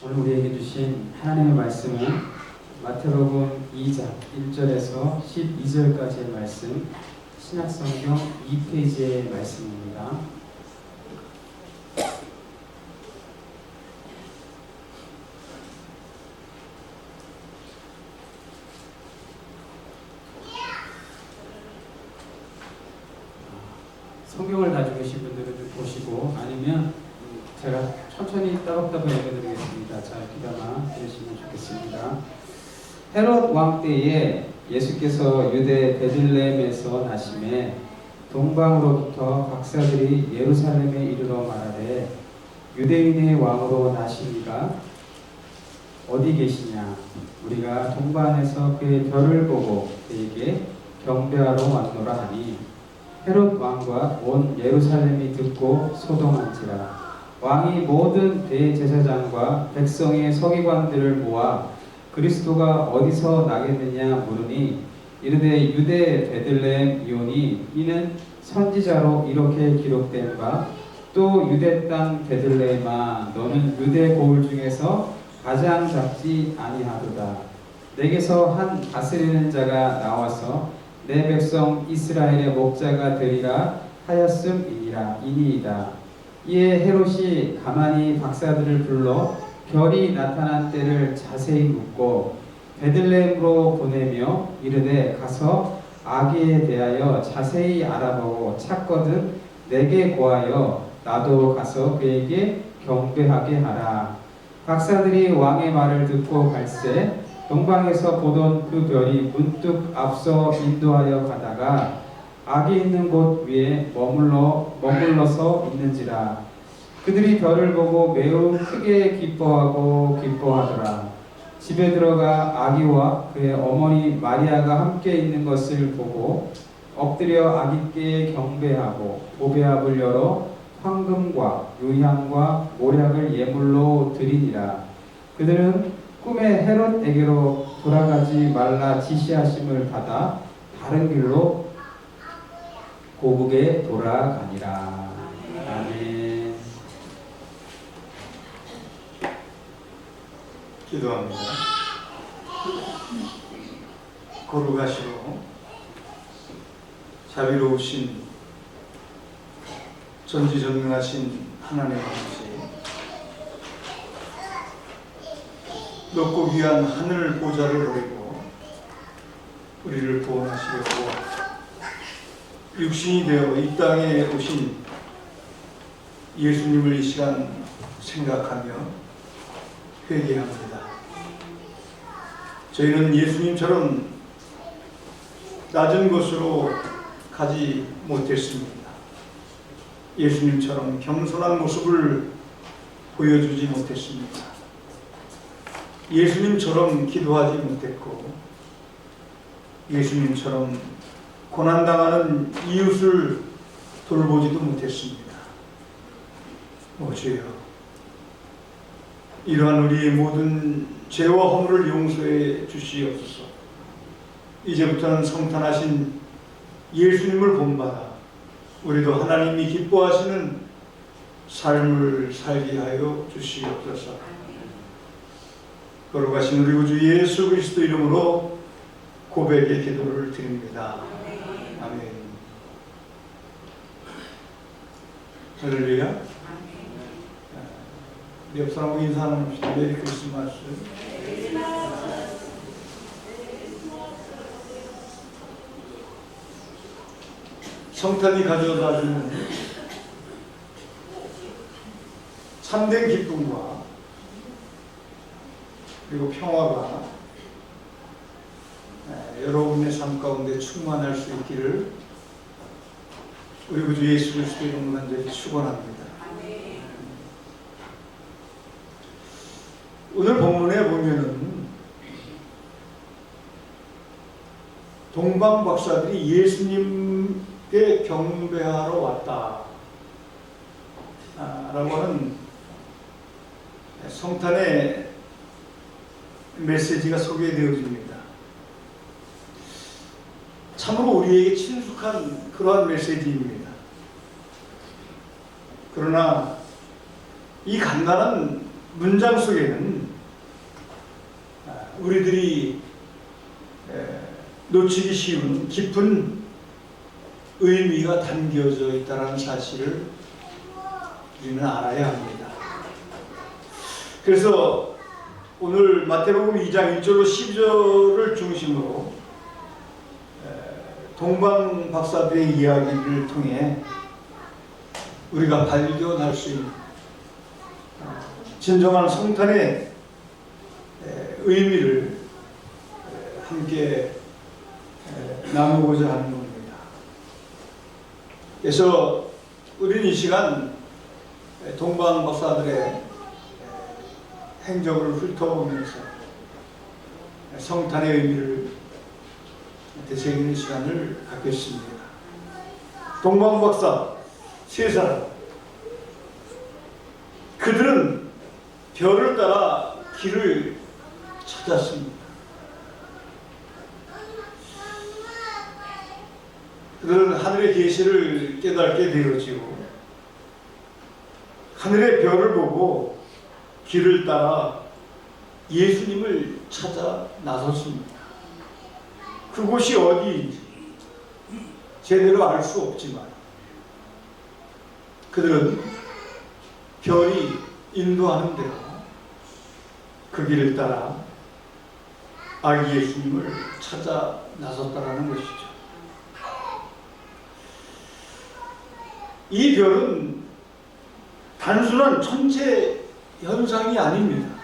오늘 우리에게 주신 하나님의 말씀은 마태복음 2장 1절에서 12절까지의 말씀 신약성경 2페이지의 말씀입니다. 성경을 가지고 계신 분들은 좀 보시고 아니면 제가 천천히 따박따박 읽어드리겠습니다. 잘 귀담아 들으시면 좋겠습니다. 헤롯 왕 때에 예수께서 유대 베들레헴에서 나심에 동방으로부터 박사들이 예루살렘에 이르러 말하되 유대인의 왕으로 나시니가 어디 계시냐? 우리가 동방에서 그의 별을 보고 그에게 경배하러 왔노라 하니 헤롯 왕과 온 예루살렘이 듣고 소동한지라. 왕이 모든 대제사장과 백성의 서기관들을 모아 그리스도가 어디서 나겠느냐 물으니 이르되 유대 베들레헴 이오니 이는 선지자로 이렇게 기록된 바 또 유대 땅 베들레헴아 너는 유대 고을 중에서 가장 작지 아니하도다. 내게서 한 다스리는 자가 나와서 내 백성 이스라엘의 목자가 되리라 하였음이니라 이니이다. 이에 헤롯이 가만히 박사들을 불러 별이 나타난 때를 자세히 묻고 베들레헴으로 보내며 이르되 가서 아기에 대하여 자세히 알아보고 찾거든 내게 고하여 나도 가서 그에게 경배하게 하라. 박사들이 왕의 말을 듣고 갈새 동방에서 보던 그 별이 문득 앞서 인도하여 가다가 아기 있는 곳 위에 머물러 머물러서 있는지라 그들이 별을 보고 매우 크게 기뻐하고 기뻐하더라 집에 들어가 아기와 그의 어머니 마리아가 함께 있는 것을 보고 엎드려 아기께 경배하고 보배합을 열어 황금과 유향과 모략을 예물로 드리니라 그들은 꿈에 헤롯에게로 돌아가지 말라 지시하심을 받아 다른 길로 고국에 돌아가니라. 아멘. 기도합니다. 거룩하시고 자비로우신 전지전능하신 하나님 아버지 높고 귀한 하늘 보좌를 노리고 우리를 구원하시려고 육신이 되어 이 땅에 오신 예수님을 이 시간 생각하며 회개합니다. 저희는 예수님처럼 낮은 곳으로 가지 못했습니다. 예수님처럼 겸손한 모습을 보여주지 못했습니다. 예수님처럼 기도하지 못했고, 예수님처럼 고난당하는 이웃을 돌보지도 못했습니다. 오 주여, 이러한 우리의 모든 죄와 허물을 용서해 주시옵소서. 이제부터는 성탄하신 예수님을 본받아 우리도 하나님이 기뻐하시는 삶을 살게 하여 주시옵소서. 거룩하신 우리 구주 예수 그리스도 이름으로 고백의 기도를 드립니다. 아멘. 할렐루야. 옆 사람하고 인사 나눕시다. 메리 크리스마스. 성탄이 가져다 주는 참된 기쁨과 그리고 평화가 에, 여러분의 삶 가운데 충만할 수 있기를 우리 구주 예수 그리스도 이름으로 간절히 축원합니다. 오늘 본문에 보면은 동방 박사들이 예수님께 경배하러 왔다. 아, 라고 하는 성탄의 메시지가 소개되어집니다. 참으로 우리에게 친숙한 그러한 메시지입니다. 그러나 이 간단한 문장 속에는 아, 우리들이 에, 놓치기 쉬운 깊은 의미가 담겨져 있다는 사실을 우리는 알아야 합니다. 그래서 오늘 마태복음 2장 1절로 10절을 중심으로 에, 동방 박사들의 이야기를 통해 우리가 발견할 수 있는 어, 진정한 성탄의 에, 의미를 에, 함께 에, 나누고자 하는 겁니다. 그래서 우리는 이 시간 동방 박사들의 행적을 훑어보면서 성탄의 의미를 되새기는 시간을 갖겠습니다. 동방 박사 세 사람 그들은 별을 따라 길을 찾았습니다. 그들은 하늘의 계시를 깨닫게 되어지고 하늘의 별을 보고 길을 따라 예수님을 찾아 나섰습니다. 그곳이 어디인지 제대로 알 수 없지만 그들은 별이 인도하는 대로 그 길을 따라 아기 예수님을 찾아 나섰다라는 것이죠. 이 별은 단순한 천체 현상이 아닙니다.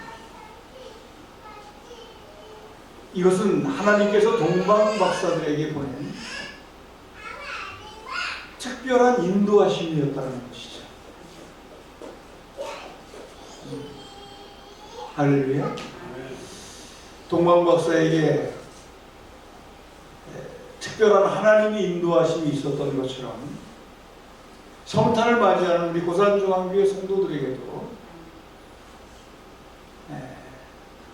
이것은 하나님께서 동방 박사들에게 보낸 특별한 인도하심이었다는 것이죠. 할렐루야. 동방 박사에게 특별한 하나님의 인도하심이 있었던 것처럼 성탄을 맞이하는 우리 고산중앙교회 성도들에게도 예,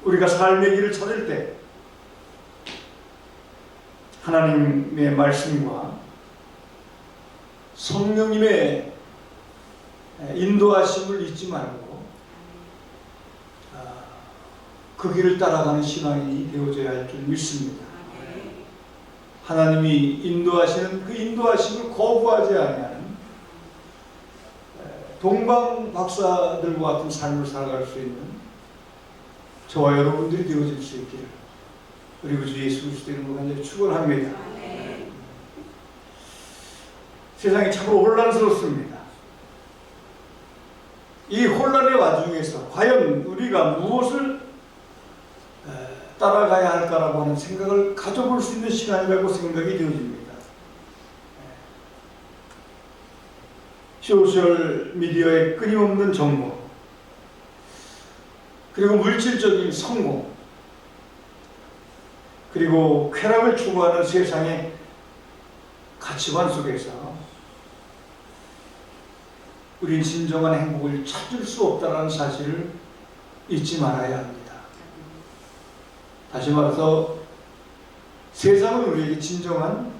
우리가 삶의 길을 찾을 때 하나님의 말씀과 성령님의 인도하심을 잊지 말고 아, 그 길을 따라가는 신앙이 되어져야 할 줄 믿습니다. 하나님이 인도하시는 그 인도하심을 거부하지 아니하는 동방 박사들과 같은 삶을 살아갈 수 있는 저와 여러분들이 되어질 수 있기를 그리고 주 예수 그리스도 이름으로 간절히 축원합니다. 세상이 참으로 혼란스럽습니다. 이 혼란의 와중에서 과연 우리가 무엇을 따라가야 할까라고 하는 생각을 가져볼 수 있는 시간이라고 생각이 되어집니다. 소셜 미디어의 끊임없는 정보, 그리고 물질적인 성공, 그리고 쾌락을 추구하는 세상의 가치관 속에서 우린 진정한 행복을 찾을 수 없다는 사실을 잊지 말아야 합니다. 다시 말해서 세상은 우리에게 진정한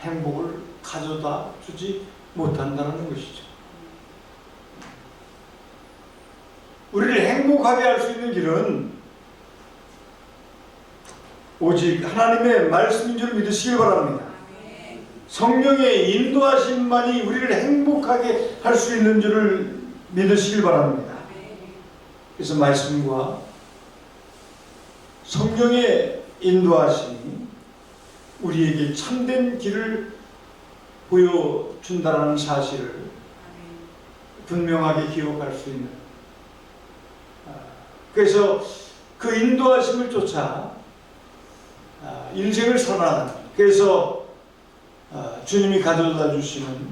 행복을 가져다 주지 못한다는 것이죠. 우리를 행복하게 할 수 있는 길은 오직 하나님의 말씀인 줄 믿으시길 바랍니다. 성령의 인도하심만이 우리를 행복하게 할 수 있는 줄을 믿으시길 바랍니다. 그래서 말씀과 성령의 인도하심이 우리에게 참된 길을 보여준다는 사실을 분명하게 기억할 수 있는. 아, 그래서 그 인도하심을 쫓아 아, 인생을 살아가는. 그래서 아, 주님이 가져다 주시는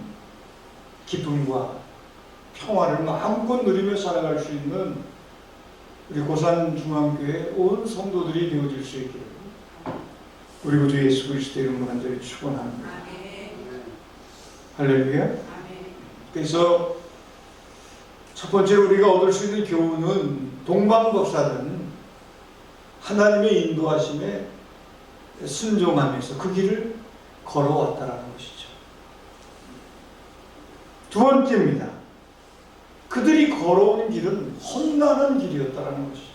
기쁨과 평화를 마음껏 누리며 살아갈 수 있는 우리 고산 중앙교회 온 성도들이 되어질 수 있기를. 우리 구주 예수 그리스도 이름으로 간절히 축원합니다. 할렐루야. 그래서 첫 번째로 우리가 얻을 수 있는 교훈은 동방법사는 하나님의 인도하심에 순종하면서 그 길을 걸어왔다라는 것이죠. 두 번째입니다. 그 그들이 걸어온 길은 험난한 길이었다라는 것이죠.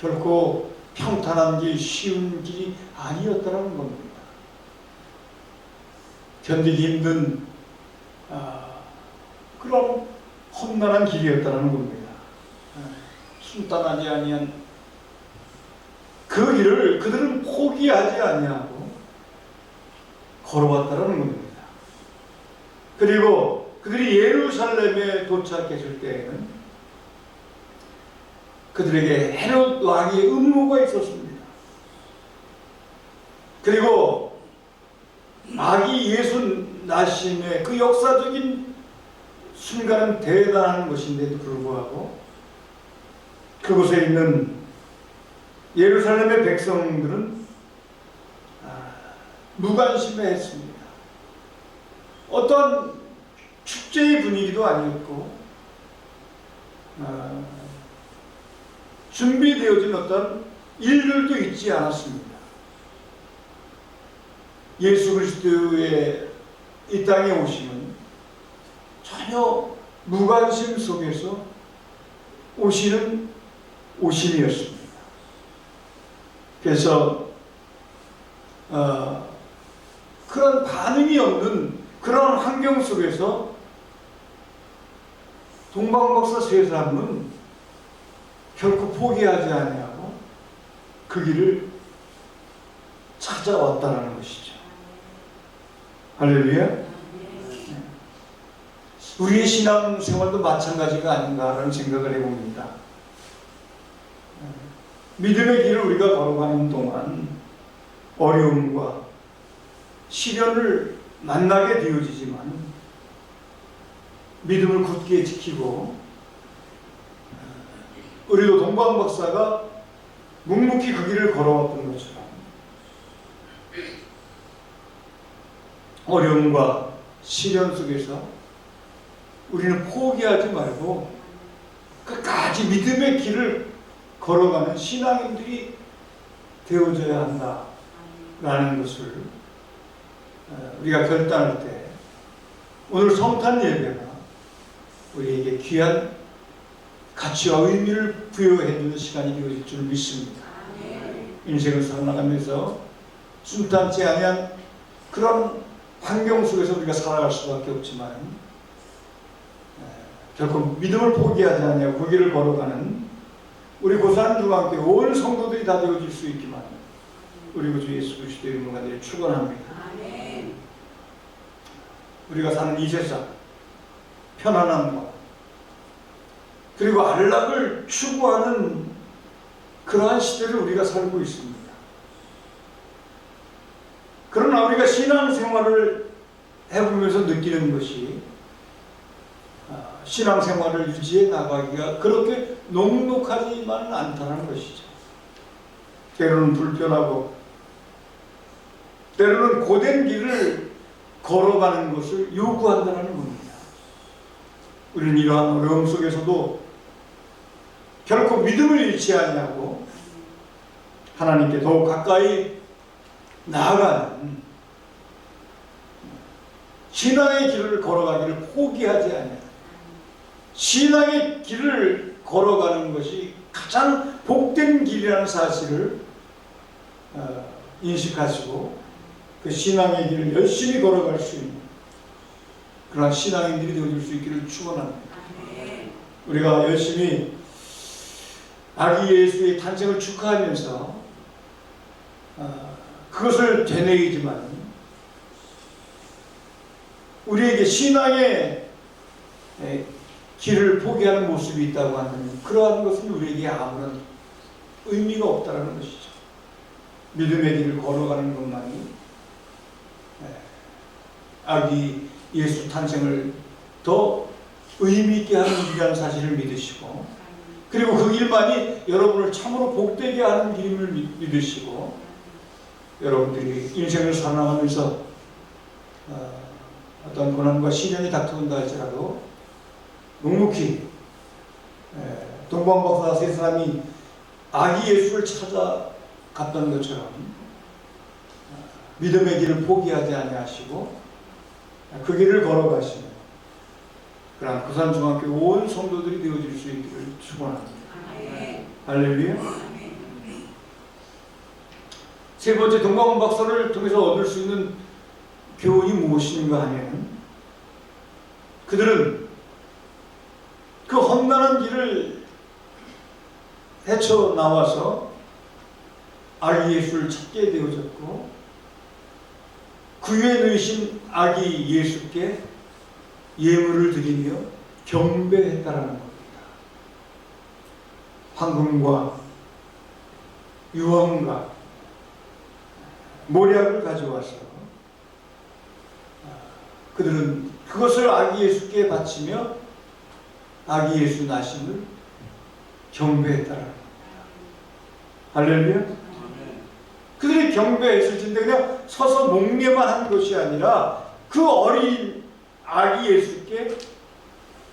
결코 평탄한 길, 쉬운 길이 아니었다라는 겁니다. 견디기 힘든 아, 그런 험난한 길이었다는 겁니다. 아, 순탄 하지 아니한 그 길을 그들은 포기하지 아니하고 걸어왔다는 겁니다. 그리고 그들이 예루살렘에 도착했을 때에는 그들에게 헤롯 왕의 음모가 있었습니다. 그리고 아기 예수 나심의 그 역사적인 순간은 대단한 것인데도 불구하고 그곳에 있는 예루살렘의 백성들은 아, 무관심해 했습니다. 어떤 축제의 분위기도 아니었고 아, 준비되어진 어떤 일들도 있지 않았습니다. 예수 그리스도의 이 땅에 오시면 전혀 무관심 속에서 오시는 오심이었습니다. 그래서 어, 그런 반응이 없는 그런 환경 속에서 동방박사 세 사람은 결코 포기하지 아니하고 그 길을 찾아왔다는 것이죠. 할렐루야. 우리의 신앙 생활도 마찬가지가 아닌가라는 생각을 해봅니다. 믿음의 길을 우리가 걸어가는 동안 어려움과 시련을 만나게 되어지지만 믿음을 굳게 지키고 우리도 동방 박사가 묵묵히 그 길을 걸어왔던 것처럼 어려움과 시련 속에서 우리는 포기하지 말고 끝까지 믿음의 길을 걸어가는 신앙인들이 되어져야 한다라는 것을 어, 우리가 결단할 때 오늘 성탄 예배가 우리에게 귀한 가치와 의미를 부여해 주는 시간이 되어질 줄 믿습니다. 인생을 살아가면서 순탄치 아니한 그런 환경 속에서 우리가 살아갈 수밖에 없지만 에, 결코 믿음을 포기하지 아니하고 그 길을 걸어가는 우리 고산 중앙교회 온 성도들이 다 되어질 수 있기만 우리 구주 예수 그리스도의 이름으로 간절히 축원합니다. 우리가 사는 이 세상 편안함과 그리고 안락을 추구하는 그러한 시대를 우리가 살고 있습니다. 그러나 우리가 신앙생활을 해보면서 느끼는 것이 아, 신앙생활을 유지해 나가기가 그렇게 녹록하지만은 않다는 것이죠. 때로는 불편하고 때로는 고된 길을 걸어가는 것을 요구한다는 겁니다. 우리는 이러한 어려움 속에서도 결코 믿음을 잃지 아니하고 하나님께 더욱 가까이 나아가는 신앙의 길을 걸어가기를 포기하지 아니하는 신앙의 길을 걸어가는 것이 가장 복된 길이라는 사실을 어, 인식하시고 그 신앙의 길을 열심히 걸어갈 수 있는 그러한 신앙인들이 되어줄 수 있기를 축원합니다. 우리가 열심히 아기 예수의 탄생을 축하하면서 어, 그것을 되뇌이지만 우리에게 신앙의 에, 길을 포기하는 모습이 있다고 하면 그러한 것은 우리에게 아무런 의미가 없다는 것이죠. 믿음의 길을 걸어가는 것만이 에, 아기 예수 탄생을 더 의미 있게 하는 길이라는 사실을 믿으시고 그리고 그 길만이 여러분을 참으로 복되게 하는 길임을 믿- 믿으시고 여러분들이 인생을 살아가면서 어, 어떤 고난과 시련이 닥쳐온다 할지라도 묵묵히 에, 동방박사 세 사람이 아기 예수를 찾아갔던 것처럼 어, 믿음의 길을 포기하지 아니하시고 그 길을 걸어가시면 그런 부산중학교 온 성도들이 되어질 수 있기를 축원합니다. 할렐루야. 세 번째 동방원 박사를 통해서 얻을 수 있는 교훈이 무엇인가 하면 그들은 그 험난한 길을 헤쳐 나와서 아기 예수를 찾게 되어졌고 그 위에 누이신 아기 예수께 예물을 드리며 경배했다라는 겁니다. 황금과 유황과 모략을 가져와서 아, 그들은 그것을 아기 예수께 바치며 아기 예수 나심을 경배했다라는 겁니다. 할렐루야. 그들이 경배했을 텐데 그냥 서서 목례만 한 것이 아니라 그 어린 아기 예수께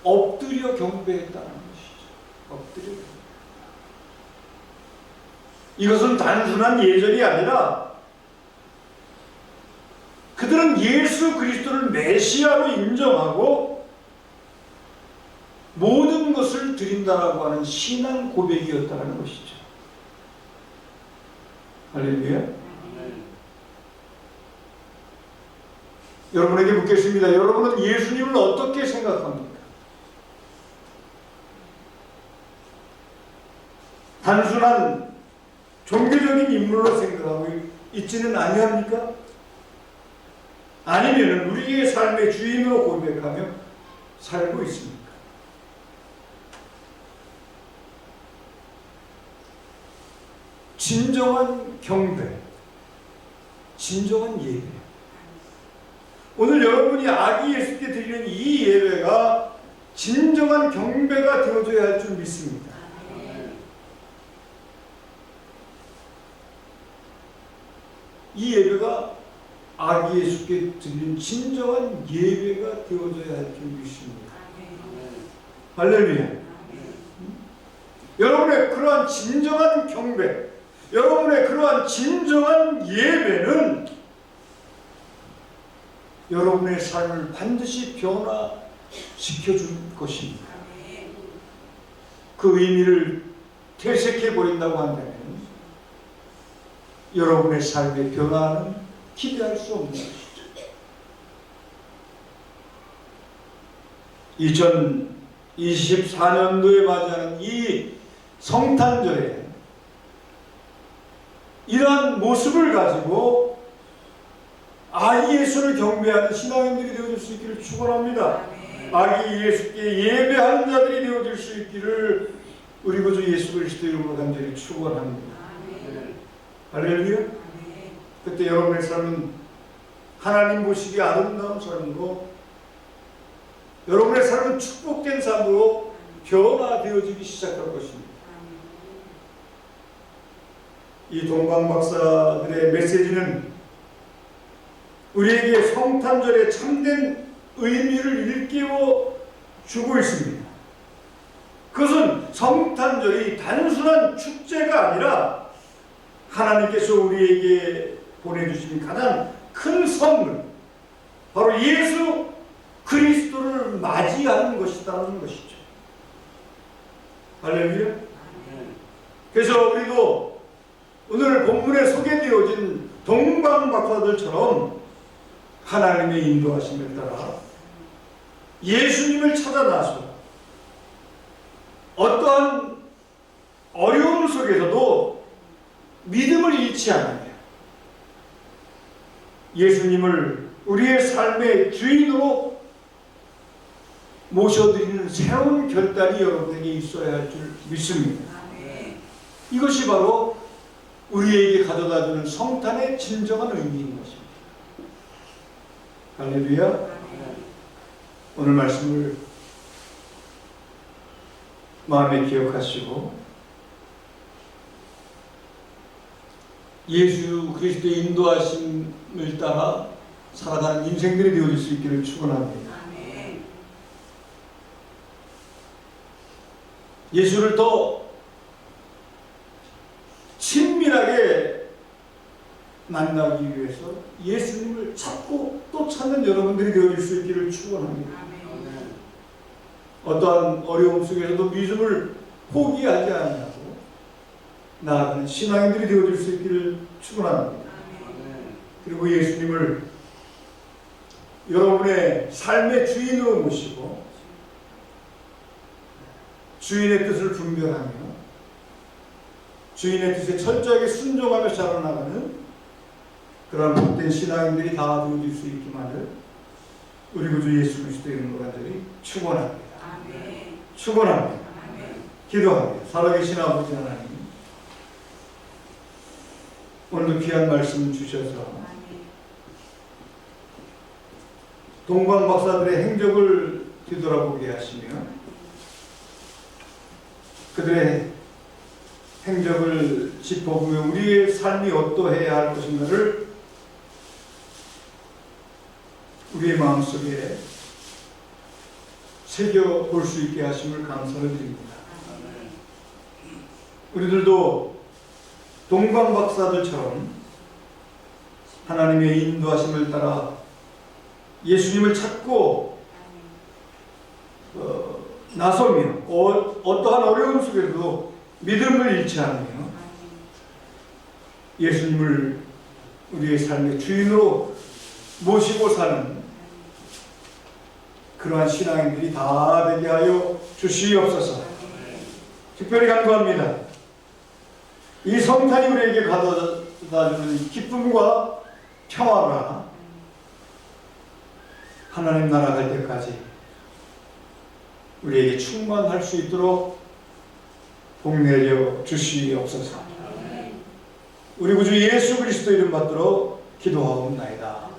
엎드려 경배했다는 것이죠. 엎드려. 이것은 단순한 예절이 아니라 그들은 예수 그리스도를 메시아로 인정하고 모든 것을 드린다라고 하는 신앙 고백이었다는 것이죠. 할렐루야. 여러분에게 묻겠습니다. 여러분은 예수님을 어떻게 생각합니까? 단순한 종교적인 인물로 생각하고 있지는 아니합니까? 아니면 우리의 삶의 주인으로 고백하며 살고 있습니까? 진정한 경배, 진정한 예배. 오늘 여러분이 아기 예수께 드리는 이 예배가 진정한 경배가 되어줘야 할 줄 믿습니다. 이 예배가 아기 예수께 드리는 진정한 예배가 되어져야 할 줄 믿습니다. 할렐루야. 여러분의 그러한 진정한 경배, 여러분의 그러한 진정한 예배는 여러분의 삶을 반드시 변화시켜 줄 것입니다. 그 의미를 퇴색해 버린다고 한다면 여러분의 삶의 변화는 기대할 수 없는 것이죠. 2024년도에 맞이하는 이 성탄절에 이러한 모습을 가지고 아기 예수를 경배하는 신앙인들이 되어질 수 있기를 축원합니다. 아기 예수께 예배하는 자들이 되어질 수 있기를 우리 구주 예수 그리스도 이름으로 간절히 축원합니다. 할렐루야. 그때 여러분의 삶은 하나님 보시기에 아름다운 삶으로 여러분의 삶은 축복된 삶으로 변화되어지기 시작할 것입니다. 이 동방 박사들의 메시지는 우리에게 성탄절의 참된 의미를 일깨워 주고 있습니다. 그것은 성탄절이 단순한 축제가 아니라 하나님께서 우리에게 보내주신 가장 큰 선물, 바로 예수 그리스도를 맞이하는 것이다는 것이죠. 할렐루야. 그래서 우리도 오늘 본문에 소개되어진 동방박사들처럼 하나님의 인도하심을 따라 예수님을 찾아 나서 어떠한 어려움 속에서도 믿음을 잃지 않아요. 예수님을 우리의 삶의 주인으로 모셔드리는 새로운 결단이 여러분에게 있어야 할 줄 믿습니다. 이것이 바로 우리에게 가져다주는 성탄의 진정한 의미인 것입니다. 할렐루야. 오늘 말씀을 마음에 기억하시고 예수 그리스도의 인도하 심을 따라 살아가는 인생들이 되어질 수 있기를 축원합니다. 예수를 더 친밀하게 만나기 위해서 예수님을 찾고 또 찾는 여러분들이 되어질 수 있기를 축원합니다. 어떠한 어려움 속에서도 믿음을 포기하지 않냐고 나아가는 신앙인들이 되어줄 수 있기를 축원합니다. 그리고 예수님을 여러분의 삶의 주인으로 모시고 주인의 뜻을 분별하며 주인의 뜻에 철저하게 순종하며 자라나가는 그런 복된 신앙인들이 다 되어질 수 있기만을 우리 구주 예수 그리스도의 이름으로 간절히 축원합니다. 축원합니다. 기도합니다. 살아계신 아버지 하나님 오늘도 귀한 말씀 주셔서 동방 박사들의 행적을 뒤돌아보게 하시며 그들의 행적을 짚어보며 우리의 삶이 어떠해야 할 것인가를 우리의 마음속에 새겨 볼 수 있게 하심을 감사를 드립니다. 우리들도 동방 박사들처럼 하나님의 인도하심을 따라 예수님을 찾고 어, 나서며 어, 어떠한 어려움 속에서도 믿음을 잃지 않으며 예수님을 우리의 삶의 주인으로 모시고 사는 그러한 신앙인들이 다 되게 하여 주시옵소서. 특별히 간구합니다. 이 성탄이 우리에게 가져다 주는 기쁨과 평화가 하나님 나라 갈 때까지 우리에게 충만할 수 있도록 복내려 주시옵소서. 우리 구주 예수 그리스도 이름 받들어 기도하옵나이다.